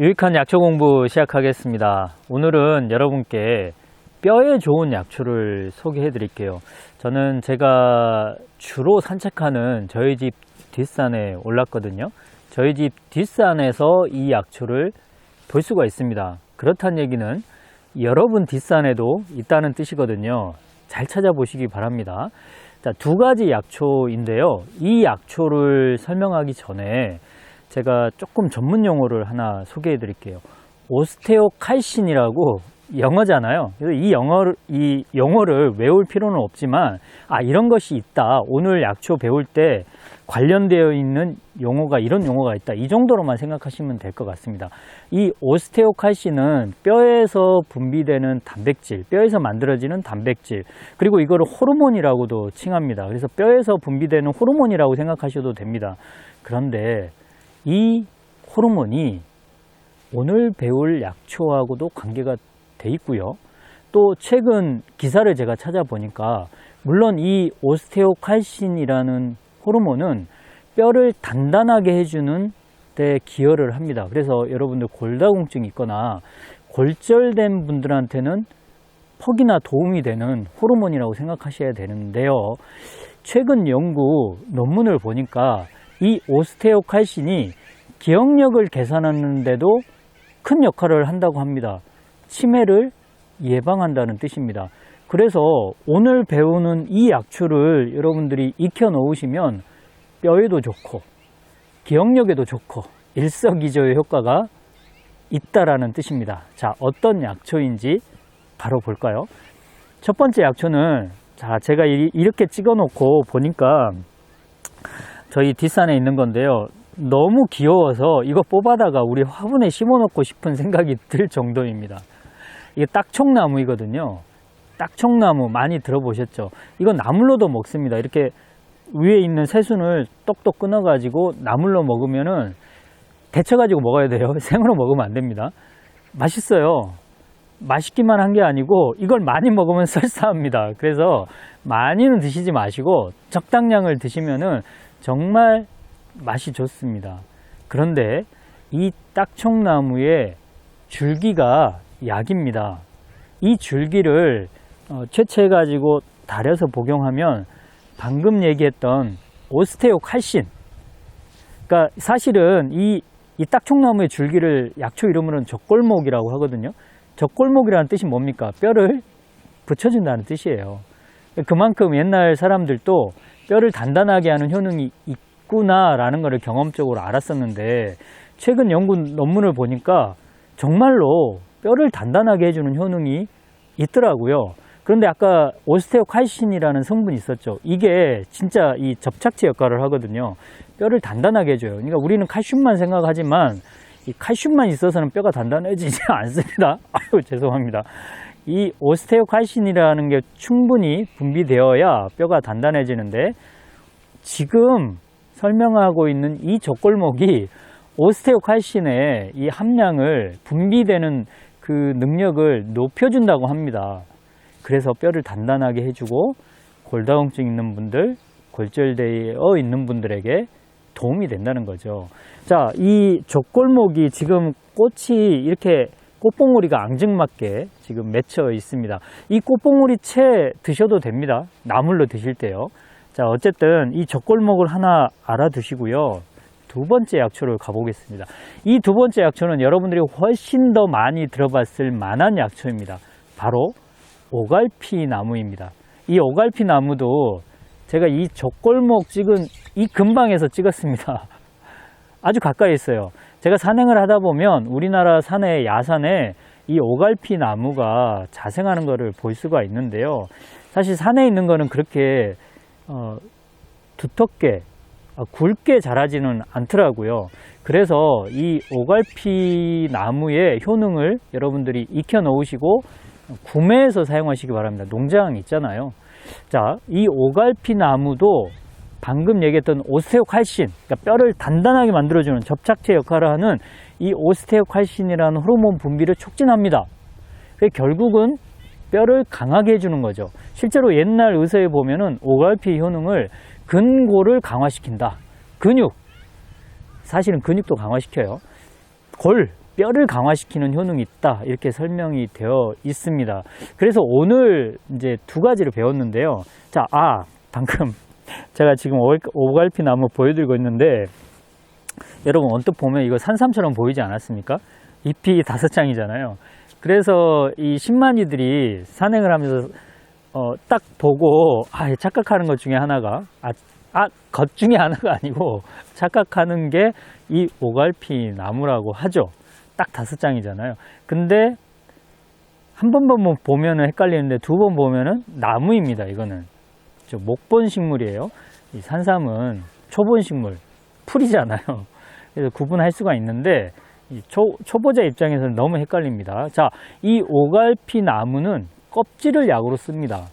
유익한 약초 공부 시작하겠습니다. 오늘은 여러분께 뼈에 좋은 약초를 소개해 드릴게요. 저는 제가 주로 산책하는 저희 집 뒷산에 올랐거든요. 저희 집 뒷산에서 이 약초를 볼 수가 있습니다. 그렇다는 얘기는 여러분 뒷산에도 있다는 뜻이거든요. 잘 찾아보시기 바랍니다. 자, 두 가지 약초인데요. 이 약초를 설명하기 전에 제가 조금 전문 용어를 하나 소개해 드릴게요. 오스테오칼신이라고 영어잖아요. 그래서 이 영어를, 이 영어를 외울 필요는 없지만, 아, 이런 것이 있다. 오늘 약초 배울 때 관련되어 있는 용어가 이런 용어가 있다. 이 정도로만 생각하시면 될 것 같습니다. 이 오스테오칼신은 뼈에서 분비되는 단백질, 뼈에서 만들어지는 단백질, 그리고 이거를 호르몬이라고도 칭합니다. 그래서 뼈에서 분비되는 호르몬이라고 생각하셔도 됩니다. 그런데 이 호르몬이 오늘 배울 약초하고도 관계가 돼 있고요. 또 최근 기사를 제가 찾아보니까 물론 이 오스테오칼신이라는 호르몬은 뼈를 단단하게 해주는 데 기여를 합니다. 그래서 여러분들 골다공증이 있거나 골절된 분들한테는 퍽이나 도움이 되는 호르몬이라고 생각하셔야 되는데요. 최근 연구 논문을 보니까 이 오스테오칼신이 기억력을 개선하는데도 큰 역할을 한다고 합니다. 치매를 예방한다는 뜻입니다. 그래서 오늘 배우는 이 약초를 여러분들이 익혀 놓으시면 뼈에도 좋고 기억력에도 좋고 일석이조의 효과가 있다라는 뜻입니다. 자, 어떤 약초인지 바로 볼까요? 첫 번째 약초는 자, 제가 이- 이렇게 찍어 놓고 보니까 저희 뒷산에 있는 건데요. 너무 귀여워서 이거 뽑아다가 우리 화분에 심어 놓고 싶은 생각이 들 정도입니다. 이게 딱총나무이거든요. 딱총나무 많이 들어보셨죠? 이건 나물로도 먹습니다. 이렇게 위에 있는 새순을 똑똑 끊어 가지고 나물로 먹으면은 데쳐 가지고 먹어야 돼요. 생으로 먹으면 안 됩니다. 맛있어요. 맛있기만 한 게 아니고 이걸 많이 먹으면 설사합니다. 그래서 많이는 드시지 마시고 적당량을 드시면은 정말 맛이 좋습니다. 그런데 이 딱총나무의 줄기가 약입니다. 이 줄기를 어, 채취해 가지고 달여서 복용하면 방금 얘기했던 오스테오칼신. 그러니까 사실은 이, 이 딱총나무의 줄기를 약초 이름으로는 적골목이라고 하거든요. 적골목이라는 뜻이 뭡니까? 뼈를 붙여준다는 뜻이에요. 그만큼 옛날 사람들도 뼈를 단단하게 하는 효능이 있구나라는 것을 경험적으로 알았었는데 최근 연구 논문을 보니까 정말로 뼈를 단단하게 해주는 효능이 있더라고요. 그런데 아까 오스테오칼신이라는 성분이 있었죠. 이게 진짜 이 접착제 역할을 하거든요. 뼈를 단단하게 해줘요. 그러니까 우리는 칼슘만 생각하지만 이 칼슘만 있어서는 뼈가 단단해지지 않습니다. 아유 죄송합니다. 이 오스테오칼신이라는 게 충분히 분비되어야 뼈가 단단해지는데 지금 설명하고 있는 이 젖골목이 오스테오칼신의 이 함량을 분비되는 그 능력을 높여준다고 합니다. 그래서 뼈를 단단하게 해주고 골다공증 있는 분들, 골절되어 있는 분들에게 도움이 된다는 거죠. 자, 이 젖골목이 지금 꽃이 이렇게 꽃봉오리가 앙증맞게 지금 맺혀 있습니다. 이 꽃봉오리 채 드셔도 됩니다. 나물로 드실 때요. 자, 어쨌든 이 젖골목을 하나 알아두시고요. 두 번째 약초를 가보겠습니다. 이 두 번째 약초는 여러분들이 훨씬 더 많이 들어봤을 만한 약초입니다. 바로 오갈피 나무입니다. 이 오갈피 나무도 제가 이 젖골목 찍은 이 근방에서 찍었습니다. 아주 가까이 있어요. 제가 산행을 하다 보면 우리나라 산에 야산에 이 오갈피 나무가 자생하는 것을 볼 수가 있는데요. 사실 산에 있는 거는 그렇게 어, 두텁게 어, 굵게 자라지는 않더라고요. 그래서 이 오갈피 나무의 효능을 여러분들이 익혀 놓으시고 구매해서 사용하시기 바랍니다. 농장 있잖아요. 자, 이 오갈피 나무도 방금 얘기했던 오스테오칼신, 그러니까 뼈를 단단하게 만들어주는 접착제 역할을 하는 이 오스테오칼신이라는 호르몬 분비를 촉진합니다. 결국은 뼈를 강하게 해주는 거죠. 실제로 옛날 의사에 보면은 오갈피 효능을 근골을 강화시킨다. 근육. 사실은 근육도 강화시켜요. 골, 뼈를 강화시키는 효능이 있다 이렇게 설명이 되어 있습니다. 그래서 오늘 이제 두 가지를 배웠는데요. 자, 아 방금 제가 지금 오갈- 오갈피 나무 보여드리고 있는데 여러분 언뜻 보면 이거 산삼처럼 보이지 않았습니까? 잎이 다섯 장이잖아요. 그래서 이 신만이들이 산행을 하면서 어, 딱 보고 아 착각하는 것 중에 하나가 아, 아, 것 중에 하나가 아니고 착각하는 게 이 오갈피 나무라고 하죠. 딱 다섯 장이잖아요. 근데 한 번만 보면은 헷갈리는데 두 번 보면은 나무입니다. 이거는 저 목본 식물이에요. 이 산삼은 초본 식물, 풀이잖아요. 그래서 구분할 수가 있는데 이 초, 초보자 입장에서는 너무 헷갈립니다. 자, 이 오갈피 나무는 껍질을 약으로 씁니다.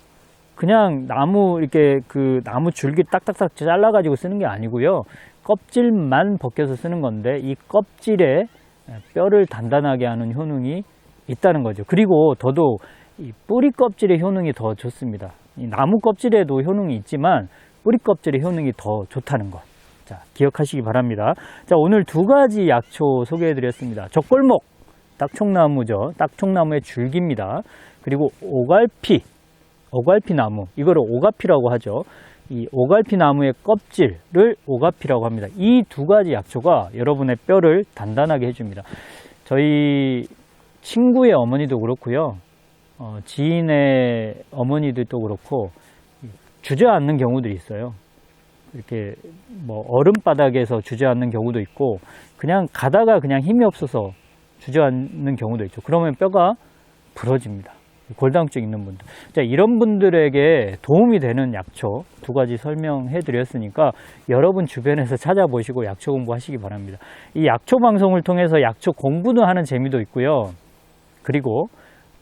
그냥 나무 이렇게 그 나무 줄기 딱딱딱 잘라 가지고 쓰는 게 아니고요. 껍질만 벗겨서 쓰는 건데 이 껍질에 뼈를 단단하게 하는 효능이 있다는 거죠. 그리고 더더욱 이 뿌리 껍질의 효능이 더 좋습니다. 이 나무 껍질에도 효능이 있지만 뿌리 껍질의 효능이 더 좋다는 것. 자, 기억하시기 바랍니다. 자, 오늘 두 가지 약초 소개해 드렸습니다. 적골목, 딱총나무죠. 딱총나무의 줄기입니다. 그리고 오갈피, 오갈피 나무. 이거를 오가피라고 하죠. 이 오갈피 나무의 껍질을 오가피라고 합니다. 이 두 가지 약초가 여러분의 뼈를 단단하게 해줍니다. 저희 친구의 어머니도 그렇고요. 어, 지인의 어머니들도 그렇고 주저앉는 경우들이 있어요. 이렇게 뭐 얼음 바닥에서 주저앉는 경우도 있고 그냥 가다가 그냥 힘이 없어서 주저앉는 경우도 있죠. 그러면 뼈가 부러집니다. 골다공증 있는 분들. 자, 이런 분들에게 도움이 되는 약초 두 가지 설명해 드렸으니까 여러분 주변에서 찾아보시고 약초 공부하시기 바랍니다. 이 약초 방송을 통해서 약초 공부도 하는 재미도 있고요. 그리고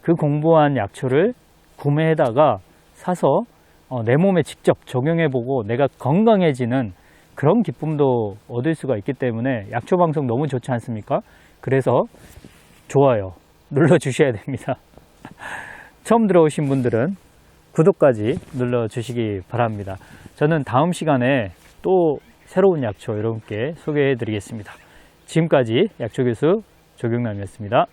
그 공부한 약초를 구매해다가 사서 어, 내 몸에 직접 적용해보고 내가 건강해지는 그런 기쁨도 얻을 수가 있기 때문에 약초 방송 너무 좋지 않습니까? 그래서 좋아요 눌러 주셔야 됩니다. 처음 들어오신 분들은 구독까지 눌러 주시기 바랍니다. 저는 다음 시간에 또 새로운 약초 여러분께 소개해 드리겠습니다. 지금까지 약초 교수 조경남이었습니다.